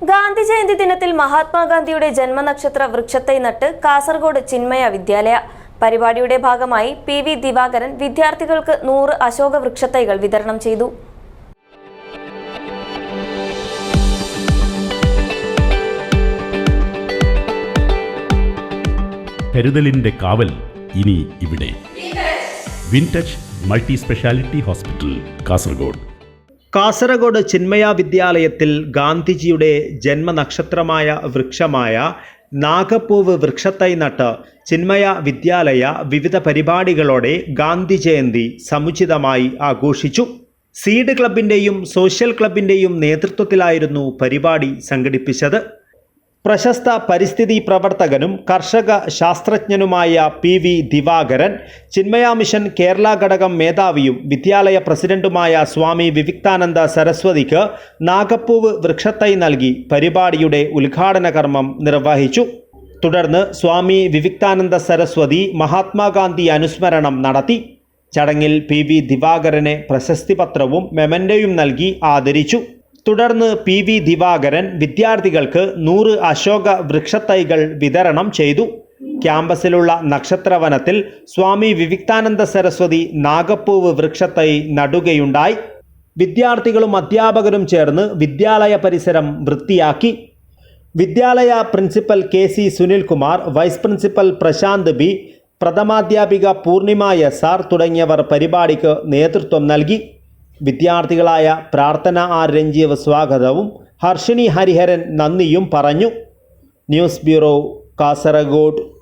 ഗാന്ധി ജയന്തി ദിനത്തിൽ മഹാത്മാഗാന്ധിയുടെ ജന്മനക്ഷത്ര വൃക്ഷത്തെ നട്ട് കാസർഗോഡ് ചിന്മയ വിദ്യാലയ. പരിപാടിയുടെ ഭാഗമായി പി വി ദിവാകരൻ വിദ്യാർത്ഥികൾക്ക് നൂറ് അശോക വൃക്ഷത്തൈകൾ വിതരണം ചെയ്തു. കരുതലിന്റെ കാവൽ ഇനി ഇവിടെ. Wintouch multi speciality hospital Kasaragod. Kasaragod Chinmaya വിദ്യാലയത്തിൽ ഗാന്ധിജിയുടെ ജന്മനക്ഷത്രമായ വൃക്ഷമായ നാഗപ്പൂവ് വൃക്ഷത്തൈ നട്ട് ചിന്മയ വിദ്യാലയ വിവിധ പരിപാടികളോടെ ഗാന്ധി ജയന്തി സമുചിതമായി ആഘോഷിച്ചു. സീഡ് ക്ലബിന്റെയും സോഷ്യൽ ക്ലബിന്റെയും നേതൃത്വത്തിലായിരുന്നു പരിപാടി സംഘടിപ്പിച്ചത്. പ്രശസ്ത പരിസ്ഥിതി പ്രവർത്തകനും കർഷക ശാസ്ത്രജ്ഞനുമായ P V Divakaran Chinmaya mission Kerala ഘടകം മേധാവിയും വിദ്യാലയ പ്രസിഡന്റുമായ സ്വാമി വിവിക്താനന്ദ സരസ്വതിക്ക് നാഗപ്പൂവ് വൃക്ഷത്തൈ നൽകി പരിപാടിയുടെ ഉദ്ഘാടന കർമ്മം നിർവഹിച്ചു. തുടർന്ന് സ്വാമി വിവിക്താനന്ദ സരസ്വതി മഹാത്മാഗാന്ധി അനുസ്മരണം നടത്തി. ചടങ്ങിൽ പി വി ദിവാകരനെ പ്രശസ്തി പത്രവും മെമന്റയും നൽകി ആദരിച്ചു. തുടർന്ന് പി വി ദിവാകരൻ വിദ്യാർത്ഥികൾക്ക് നൂറ് അശോക വൃക്ഷത്തൈകൾ വിതരണം ചെയ്തു. ക്യാമ്പസിലുള്ള നക്ഷത്രവനത്തിൽ സ്വാമി വിവിക്താനന്ദ സരസ്വതി നാഗപ്പൂവ് വൃക്ഷത്തൈ നടുകയുണ്ടായി. വിദ്യാർത്ഥികളും അധ്യാപകരും ചേർന്ന് വിദ്യാലയ പരിസരം വൃത്തിയാക്കി. വിദ്യാലയ principal K C Sunilkumar vice principal Prashant B പ്രഥമാധ്യാപിക Poornima S R തുടങ്ങിയവർ പരിപാടിക്ക് നേതൃത്വം നൽകി. വിദ്യാർത്ഥികളായ പ്രാർത്ഥന ആർ രഞ്ജീവ് സ്വാഗതവും. ഹർഷിണി ഹരിഹരൻ നന്ദിയും പറഞ്ഞു. News bureau Kasaragod.